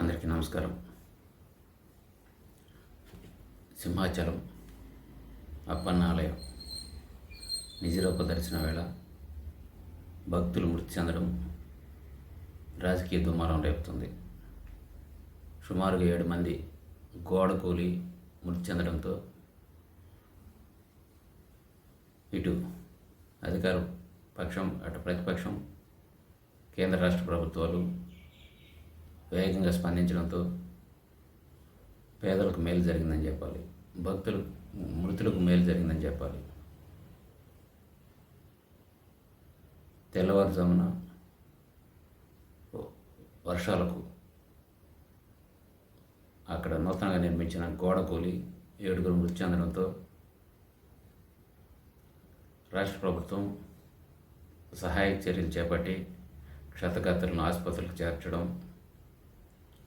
అందరికీ నమస్కారం. సింహాచలం అప్పన్న ఆలయం నిజరూప దర్శన వేళ భక్తులు మృతి చెందడం రాజకీయ దుమారం రేపుతుంది. సుమారుగా ఏడు మంది గోడ కూలి మృతి చెందడంతో ఇటు అధికార పక్షం అటు ప్రతిపక్షం కేంద్ర రాష్ట్ర ప్రభుత్వాలు వేగంగా స్పందించడంతో పేదలకు మేలు జరిగిందని చెప్పాలి. భక్తులు మృతులకు మేలు జరిగిందని చెప్పాలి. తెల్లవారుజామున వర్షాలకు అక్కడ నూతనంగా నిర్మించిన గోడ కూలి ఏడుగురు మృతి చెందడంతో రాష్ట్ర ప్రభుత్వం సహాయక చర్యలు చేపట్టి క్షతగాత్రులను ఆసుపత్రులకు చేర్చడం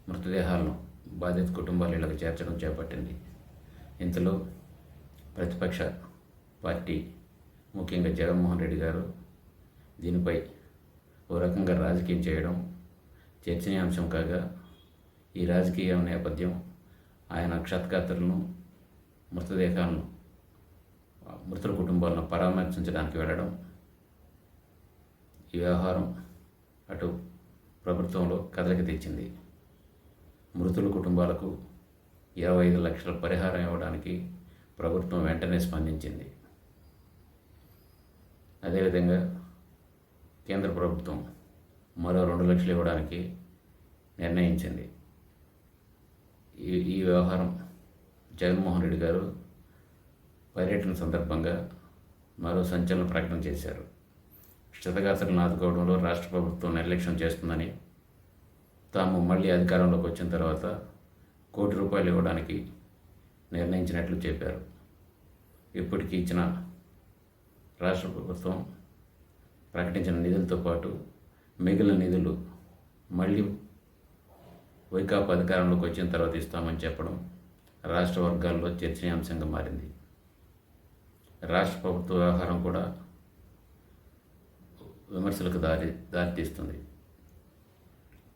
మృతదేహాలను బాధిత కుటుంబాలు ఇళ్ళకు చేర్చడం చేపట్టింది. ఇంతలో ప్రతిపక్ష పార్టీ ముఖ్యంగా జగన్మోహన్ రెడ్డి గారు దీనిపై ఓ రకంగా రాజకీయం చేయడం చర్చనీయాంశం కాగా ఈ రాజకీయ నేపథ్యం ఆయన క్షతగాత్రులను మృతదేహాలను మృతుల కుటుంబాలను పరామర్శించడానికి వెళ్ళడం ఈ వ్యవహారం అటు ప్రభుత్వంలో కదలిక తెచ్చింది. మృతుల కుటుంబాలకు ఇరవై ఐదు లక్షల పరిహారం ఇవ్వడానికి ప్రభుత్వం వెంటనే స్పందించింది. అదేవిధంగా కేంద్ర ప్రభుత్వం మరో రెండు లక్షలు ఇవ్వడానికి నిర్ణయించింది. ఈ ఈ వ్యవహారం జగన్మోహన్ రెడ్డి గారు పర్యటన సందర్భంగా మరో సంచలన ప్రకటన చేశారు. క్షతగాత్రులను ఆదుకోవడంలో రాష్ట్ర ప్రభుత్వం నిర్లక్ష్యం చేస్తుందని తాము మళ్ళీ అధికారంలోకి వచ్చిన తర్వాత కోటి రూపాయలు ఇవ్వడానికి నిర్ణయించినట్లు చెప్పారు. ఇప్పటికీ ఇచ్చిన రాష్ట్ర ప్రభుత్వం ప్రకటించిన నిధులతో పాటు మిగిలిన నిధులు మళ్ళీ వైకాపా అధికారంలోకి వచ్చిన తర్వాత ఇస్తామని చెప్పడం రాష్ట్ర వర్గాల్లో చర్చనీయాంశంగా మారింది. రాష్ట్ర ప్రభుత్వ వ్యవహారం కూడా విమర్శలకు దారి దారితీస్తుంది.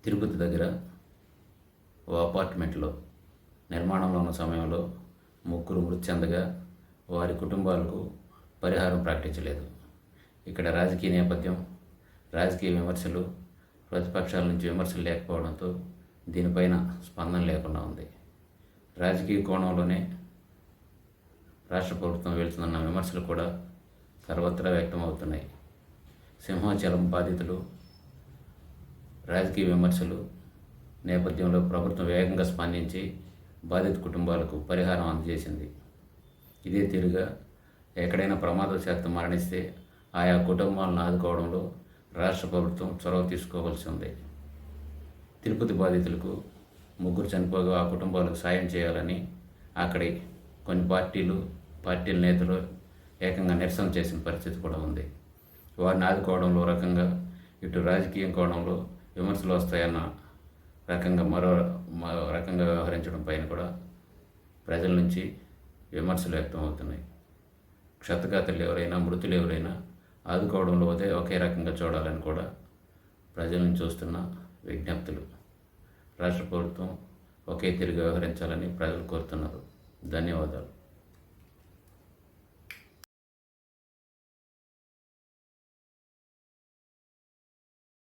తిరుపతి దగ్గర ఓ అపార్ట్మెంట్లో నిర్మాణంలో ఉన్న సమయంలో ముగ్గురు మృతి చెందగా వారి కుటుంబాలకు పరిహారం ప్రకటించలేదు. ఇక్కడ రాజకీయ నేపథ్యం రాజకీయ విమర్శలు ప్రతిపక్షాల నుంచి విమర్శలు లేకపోవడంతో దీనిపైన స్పందన లేకుండా ఉంది. రాజకీయ కోణంలోనే రాష్ట్ర ప్రభుత్వం వెళ్తుందన్న విమర్శలు కూడా సర్వత్రా వ్యక్తమవుతున్నాయి. సింహాచలం బాధితులు రాజకీయ విమర్శలు నేపథ్యంలో ప్రభుత్వం వేగంగా స్పందించి బాధిత కుటుంబాలకు పరిహారం అందజేసింది. ఇదే తీరుగా ఎక్కడైనా ప్రమాదశాత్తు మరణిస్తే ఆయా కుటుంబాలను ఆదుకోవడంలో రాష్ట్ర ప్రభుత్వం చొరవ తీసుకోవాల్సి ఉంది. తిరుపతి బాధితులకు ముగ్గురు చనిపోగా ఆ కుటుంబాలకు సాయం చేయాలని అక్కడి కొన్ని పార్టీలు పార్టీల నేతలు ఏకంగా నిరసన చేసిన పరిస్థితి కూడా ఉంది. వారిని ఆదుకోవడంలో రకంగా ఇటు రాజకీయం కోణంలో విమర్శలు వస్తాయన్న రకంగా మరో మరో రకంగా వ్యవహరించడం పైన కూడా ప్రజల నుంచి విమర్శలు వ్యక్తమవుతున్నాయి క్షతగాతలు ఎవరైనా మృతులు ఎవరైనా ఆదుకోవడంలో అదే ఒకే రకంగా చూడాలని కూడా ప్రజల నుంచి చూస్తున్న విజ్ఞప్తులు. రాష్ట్ర ప్రభుత్వం ఒకే తిరిగి వ్యవహరించాలని ప్రజలు కోరుతున్నారు. ధన్యవాదాలు.